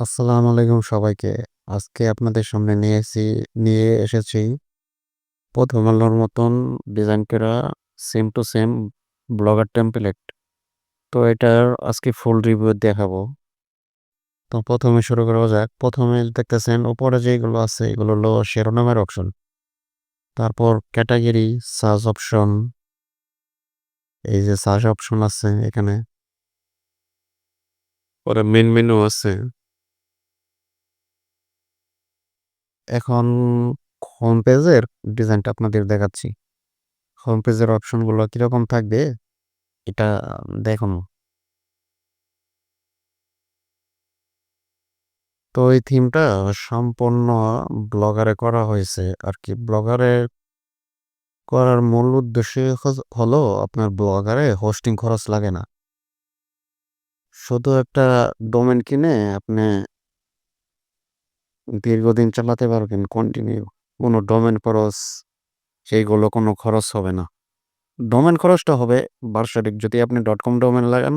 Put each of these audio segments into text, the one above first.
আসসালামু আলাইকুম সবাইকে। আজকে আপনাদের সামনে নিয়ে এসেছি নিয়ে এসেছি প্রথম আলোর মতন ডিজাইন করা same to same blogger template. তো এটার আজকে ফুল রিভিউ দেখাবো। তো প্রথমে শুরু করা যাক। প্রথমে দেখতেছেন উপরে যেগুলো আছে এগুলো হলো শিরোনামের অপশন। তারপর ক্যাটাগরি, সার্চ অপশন। এই যে সার্চ অপশন আছে এখানে। পরে মেইন মেনু আছে। এখন হোম পেজের ডিজাইনটা আপনাদের দেখাচ্ছি। হোম পেজের অপশনগুলো কীরকম থাকবে, এটা দেখুন। তো এই থিমটা সম্পূর্ণ ব্লগারে করা হয়েছে আর কি ব্লগারে করার মূল উদ্দেশ্য হলো আপনার ব্লগারে হোস্টিং খরচ লাগে না শুধু একটা ডোমেন কিনে আপনি দীর্ঘদিন চালাতে পারবেন কন্টিনিউ কোনো ডোমেন খরচ, সেইগুলো কোনো খরচ হবে না। ডোমেন খরচটা হবে বার্ষিক, যদি আপনি ডট কম ডোমেন লাগান,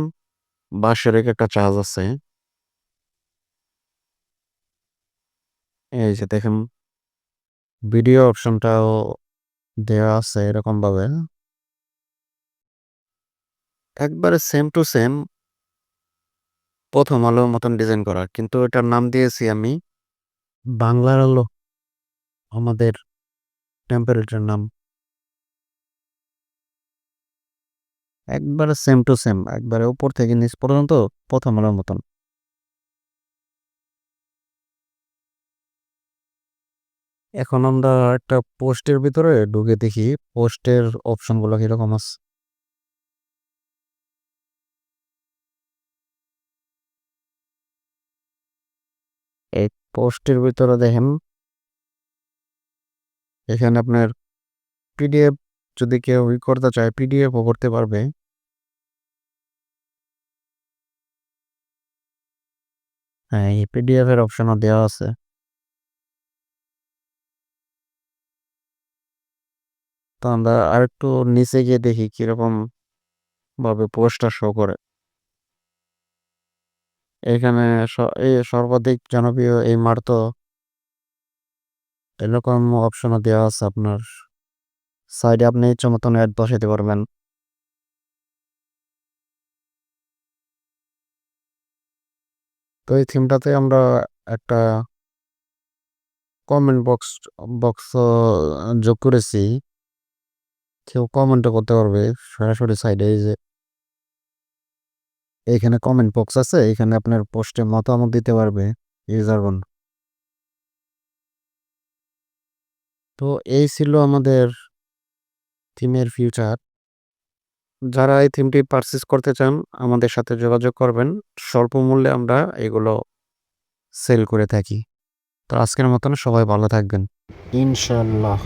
বার্ষিক একটা চার্জ আছে। এই যে দেখেন ভিডিও অপশনটাও দেওয়া আছে এরকমভাবে। একবারে সেম টু সেম প্রথম আলোর মতন ডিজাইন করা, কিন্তু এটার নাম দিয়েছি আমি বাংলার আলো, আমাদের টেম্পারেচার নাম। একবারে সেম টু সেম একবারে উপর থেকে নিচ পর্যন্ত প্রথম আলোর মতন। এখন আমরা একটা পোস্টের ভিতরে ঢুকে দেখি পোস্টের অপশনগুলো কীরকম আছে এই পোস্টের ভিতরে দেখেন। এখানে আপনার পিডিএফ যদি কেউ ই করতে চায়, পিডিএফও করতে পারবে। হ্যাঁ এই পিডিএফ এর অপশনও দেওয়া আছে। তো আমরা আরেকটু নিচে গিয়ে দেখি কীরকম ভাবে পোস্টটা শো করে। এখানে সর্বাধিক জনপ্রিয় এই মার্তো এরকম অপশনও দেওয়া আছে আপনার। সাইডে আপনি ইচ্ছা মতন অ্যাড বসাইতে পারবেন। তো এই থিমটাতে আমরা একটা কমেন্ট বক্স বক্স যোগ করেছি। কেউ কমেন্টও করতে পারবে সরাসরি সাইডে এই যে এখানে কমেন্ট বক্স আছে, এখানে আপনার পোস্টে মতামত দিতে পারবে ইউজারগণ তো এই ছিল আমাদের থিমের ফিউচার যারা এই থিমটি পারচেস করতে চান, আমাদের সাথে যোগাযোগ করবেন। স্বল্প মূল্যে আমরা এগুলো সেল করে থাকি। তো আজকের মতন সবাই ভালো থাকবেন। ইনশাল্লাহ